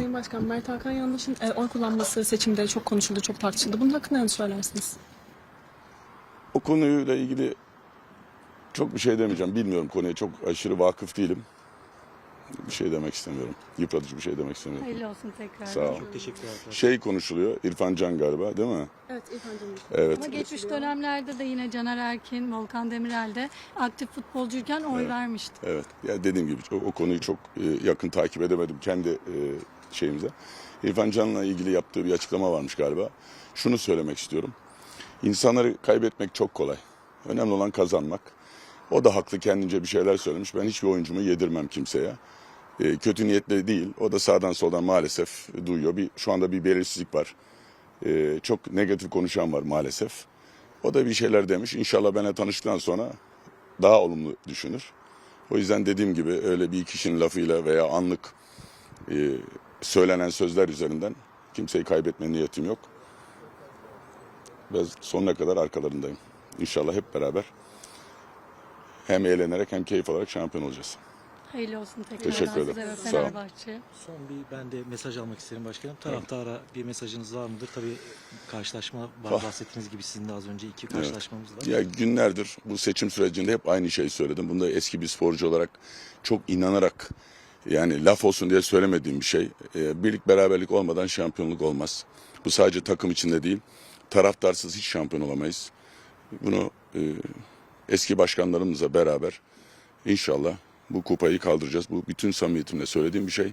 Sayın Başkan, Mert Hakan Yandaş'ın e, oy kullanması seçimde çok konuşuldu, çok tartışıldı. Bunun hakkında ne söylersiniz? O konuyla ilgili çok bir şey demeyeceğim. Bilmiyorum konuya çok aşırı vakıf değilim. Bir şey demek istemiyorum. Yıpratıcı bir şey demek istemiyorum. Hayırlı olsun tekrar. Sağ ol. Çok teşekkürler. arkadaşlar. Şey konuşuluyor. İrfan Can galiba değil mi? Evet, İrfan Can'ın. Evet. Ama geçmiş dönemlerde de yine Caner Erkin, Volkan Demirel de aktif futbolcuyken oy vermişti. Evet. Ya dediğim gibi o, o konuyu çok e, yakın takip edemedim kendi e, şeyimize. İrfan Can'la ilgili yaptığı bir açıklama varmış galiba. Şunu söylemek istiyorum. İnsanları kaybetmek çok kolay. Önemli olan kazanmak. O da haklı kendince bir şeyler söylemiş. Ben hiçbir oyuncumu yedirmem kimseye. E, kötü niyetli değil. O da sağdan soldan maalesef duyuyor. Bir, şu anda bir belirsizlik var. E, çok negatif konuşan var maalesef. O da bir şeyler demiş. İnşallah benimle tanıştıktan sonra daha olumlu düşünür. O yüzden dediğim gibi öyle bir kişinin lafıyla veya anlık e, söylenen sözler üzerinden kimseyi kaybetme niyetim yok. Ben sonuna kadar arkalarındayım. İnşallah hep beraber hem eğlenerek hem keyif alarak şampiyon olacağız. Hayırlı olsun tekrar. Teşekkür ederim. Size ve Sağ ol. Fenerbahçe. Son bir ben de mesaj almak isterim başkanım. Taraftara bir mesajınız var mıdır? Tabii karşılaşma var Ah. bahsettiğiniz gibi sizin de az önce iki karşılaşmamız var. Ya günlerdir bu seçim sürecinde hep aynı şeyi söyledim. Bunda eski bir sporcu olarak çok inanarak yani laf olsun diye söylemediğim bir şey. Ee, birlik beraberlik olmadan şampiyonluk olmaz. Bu sadece takım içinde değil. Taraftarsız hiç şampiyon olamayız. Bunu e, eski başkanlarımızla beraber inşallah bu kupayı kaldıracağız. Bu bütün samimiyetimle söylediğim bir şey.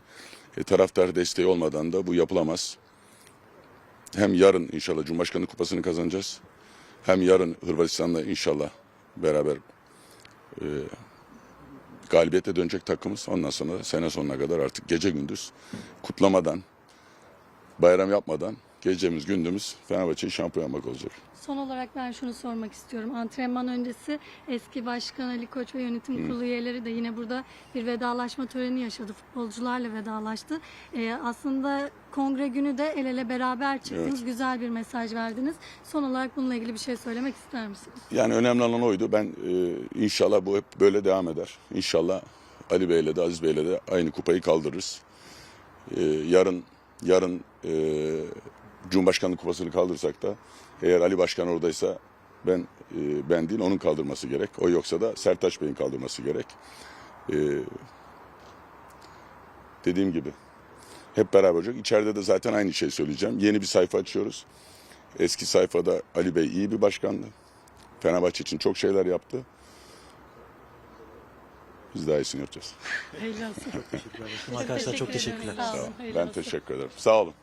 E, taraftar desteği olmadan da bu yapılamaz. Hem yarın inşallah Cumhurbaşkanı kupasını kazanacağız. Hem yarın Hırvatistan'la inşallah beraber e, galibiyete dönecek takımız. Ondan sonra sene sonuna kadar artık gece gündüz kutlamadan, bayram yapmadan gecemiz gündüzümüz Fenerbahçe'yi şampiyon yapmak olacak. Son olarak ben şunu sormak istiyorum. Antrenman öncesi eski başkan Ali Koç ve yönetim kurulu üyeleri de yine burada bir vedalaşma töreni yaşadı. Futbolcularla vedalaştı. Ee, aslında kongre günü de el ele beraber çıktınız. Evet. Güzel bir mesaj verdiniz. Son olarak bununla ilgili bir şey söylemek ister misiniz? Yani önemli olan oydu. Ben e, inşallah bu hep böyle devam eder. İnşallah Ali Bey'le de Aziz Bey'le de aynı kupayı kaldırırız. E, yarın yarın e, Cumhurbaşkanlık kupasını kaldırsak da eğer Ali Başkan oradaysa ben e, ben değil onun kaldırması gerek. O yoksa da Sertaç Bey'in kaldırması gerek. E, dediğim gibi hep beraber olacak. İçeride de zaten aynı şey söyleyeceğim. Yeni bir sayfa açıyoruz. Eski sayfada Ali Bey iyi bir başkandı. Fenerbahçe için çok şeyler yaptı. Biz daha iyisini yapacağız. Hayırlı olsun. Arkadaşlar çok teşekkürler. Sağ olun. Ben teşekkür ederim. Sağ olun.